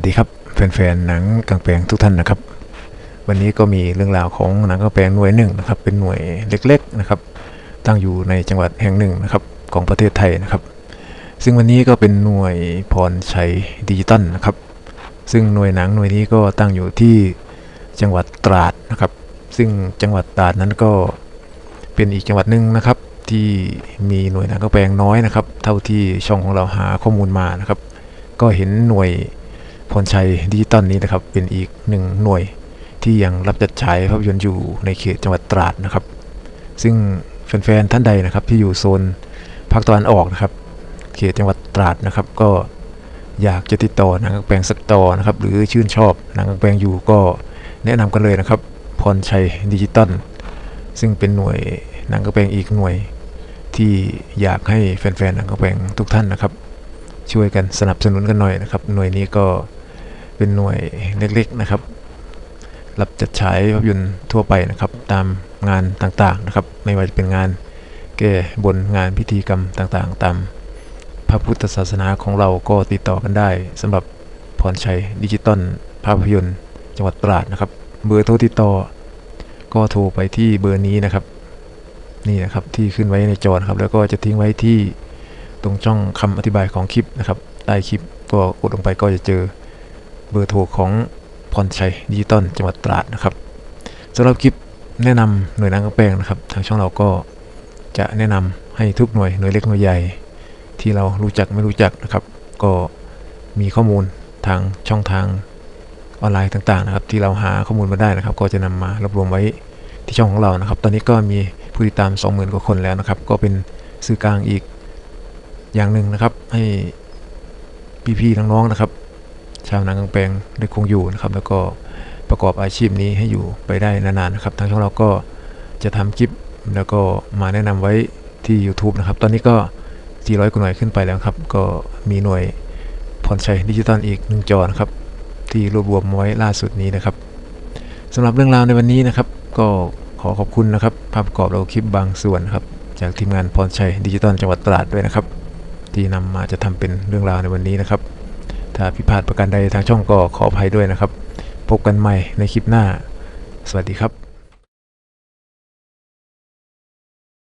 วัสดีครับแฟนๆหนังกลางแปลงทุกท่านนะครับ วันนี้ก็มีเรื่องราวของหนังกลางแปลงหน่วยหนึ่งนะครับ เป็นหน่วยเล็ก ๆนะครับ ตั้งอยู่ในจังหวัดแห่งหนึ่งนะครับของประเทศไทยนะครับ ซึ่งวันนี้ก็เป็นหน่วยพรชัยดิจิตอลนะครับ ซึ่งหน่วยหนังหน่วยนี้ก็ตั้งอยู่ที่จังหวัดตราดนะครับ ซึ่งจังหวัดตราดนั้นก็เป็นอีกจังหวัดหนึ่งนะครับ ที่มีหน่วยหนังกลางแปลงน้อยนะครับ เท่าที่ช่องของเราหาข้อมูลมานะครับ ก็เห็นหน่วย พรชัยดิจิตอลนี้นะครับ เป็นอีกหนึ่งหน่วยที่ยังรับจัดฉายภาพยนตร์อยู่ในเขตจังหวัดตราดนะครับ ซึ่งแฟนๆท่านใดนะครับที่อยู่โซนภาคตะวันออกนะครับ เขตจังหวัดตราดนะครับ ก็อยากจะติดต่อหนังกางแปลงสักต่อนะครับ หรือชื่นชอบหนังกางแปลงอยู่ก็แนะนำกันเลยนะครับ พรชัยดิจิตอลซึ่งเป็นหน่วยหนังกางแปลงอีกหน่วย ที่อยากให้แฟนๆหนังกางแปลงทุกท่านนะครับ ช่วยกันสนับสนุนกันหน่อยนะครับ หน่วยนี้ก็ เป็นหน่วยเล็กๆนะครับ รับจัดฉายภาพยนตร์ทั่วไปนะครับ ตามงานต่างๆนะครับ ไม่ว่าจะเป็นงานแก้บนงานพิธีกรรมต่างๆ ตามพระพุทธศาสนาของเราก็ติดต่อกันได้สำหรับพรชัยดิจิตอลภาพยนตร์จังหวัดตราดนะครับ เบอร์โทรติดต่อ ก็โทรไปที่เบอร์นี้นะครับ นี่นะครับที่ขึ้นไว้ในจอนครับ แล้วก็จะทิ้งไว้ที่ตรงช่องคำอธิบายของคลิปนะครับ ใต้คลิปก็กดลงไปก็จะเจอ เบอร์โทรของพรชัยดิจิตอลจังหวัดตราดนะครับสำหรับคลิปแนะนำหน่วยนังกลางแปลงนะครับ ทางช่องเราก็จะแนะนำให้ทุกหน่วยหน่วยเล็กหน่วยใหญ่ ที่เรารู้จักไม่รู้จักนะครับ ก็มีข้อมูลทางช่องทางออนไลน์ต่างๆนะครับ ที่เราหาข้อมูลมาได้นะครับ ก็จะนำมารวบรวมไว้ที่ช่องของเรานะครับ ตอนนี้ก็มีผู้ติดตาม 20,000 กว่าคนแล้วนะครับ ก็เป็นสื่อกลางอีกอย่างหนึ่งนะครับ ให้พี่ๆน้องๆนะครับ ชาวนากังแปลงได้คงอยู่นะครับแล้วก็ประกอบอาชีพนี้ให้อยู่ไปได้นานๆนะครับทางช่องเราก็จะทำคลิปแล้วก็มาแนะนำไว้ที่ YouTube นะครับ ตอนนี้ก็ 400 กว่าหน่วยขึ้นไปแล้วครับ ก็มีหน่วยพรชัยดิจิตอลอีกหนึ่งจอนะครับ ที่รวบรวมไว้ล่าสุดนี้นะครับสำหรับเรื่องราวในวันนี้นะครับ ก็ขอขอบคุณนะครับ ภาพประกอบเราคลิปบางส่วนครับ จากทีมงานพรชัยดิจิตอลจังหวัดตราดด้วยนะครับ ที่นำมาจะทำเป็นเรื่องราวในวันนี้นะครับ ถ้าผิดพลาดประการใดทางช่องก็ขออภัยด้วยนะครับ พบกันใหม่ในคลิปหน้า สวัสดีครับ